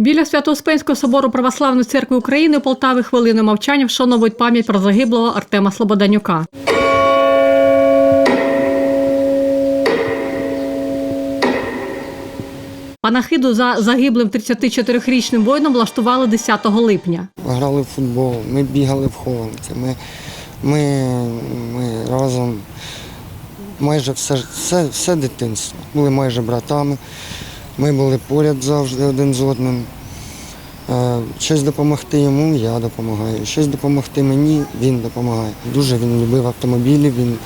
Біля Свято-Успенського собору Православної церкви України у Полтаві хвилину мовчання вшановують пам'ять про загиблого Артема Слободанюка. Панахиду за загиблим 34-річним воїном влаштували 10 липня. грали в футбол, ми бігали в хованки, ми, ми, ми разом майже все, все, все дитинство. Були майже братами, ми були поряд завжди один з одним. Е, Щось допомогти йому, я допомагаю. Щось допомогти мені, він допомагає. Дуже він любив автомобілі, він,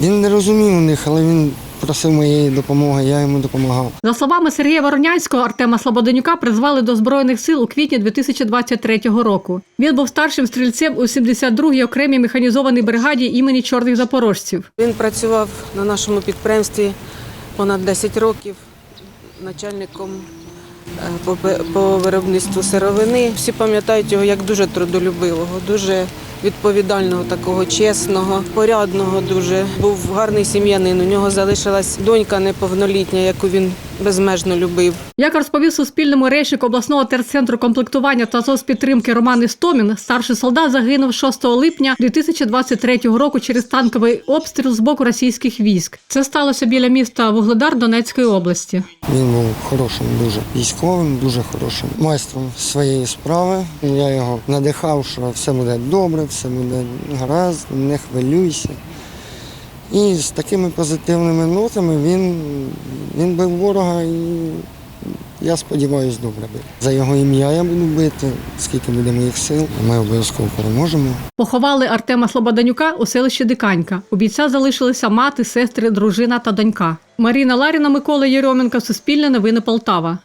він не розумів у них, але він просив моєї допомоги, я йому допомагав. За словами Сергія Воронянського, Артема Слободенюка призвали до Збройних сил у квітні 2023 року. Він був старшим стрільцем у 72-й окремій механізованій бригаді імені чорних запорожців. Він працював на нашому підприємстві понад 10 років начальником е, по, виробництву сировини. Всі пам'ятають його як дуже трудолюбивого, дуже відповідального, такого чесного, порядного. Дуже був гарний сім'янин. У нього залишилась донька неповнолітня, яку він безмежно любив. Як розповів Суспільному речник обласного терцентру комплектування та соцпідтримки Роман Істомін, старший солдат загинув 6 липня 2023 року через танковий обстріл з боку російських військ. Це сталося біля міста Вугледар Донецької області. Він був хорошим дуже військовим, дуже хорошим майстром своєї справи. Я його надихав, що все буде добре, все буде гаразд, не хвилюйся. І з такими позитивними нотами він, він бив ворога і я сподіваюся, добре бив. За його ім'я я буду бити, скільки буде моїх сил. Ми обов'язково переможемо. Поховали Артема Слободанюка у селищі Диканька. У бійця залишилися мати, сестри, дружина та донька. Маріна Ларіна, Микола Єрьоменко, Суспільне новини Полтава.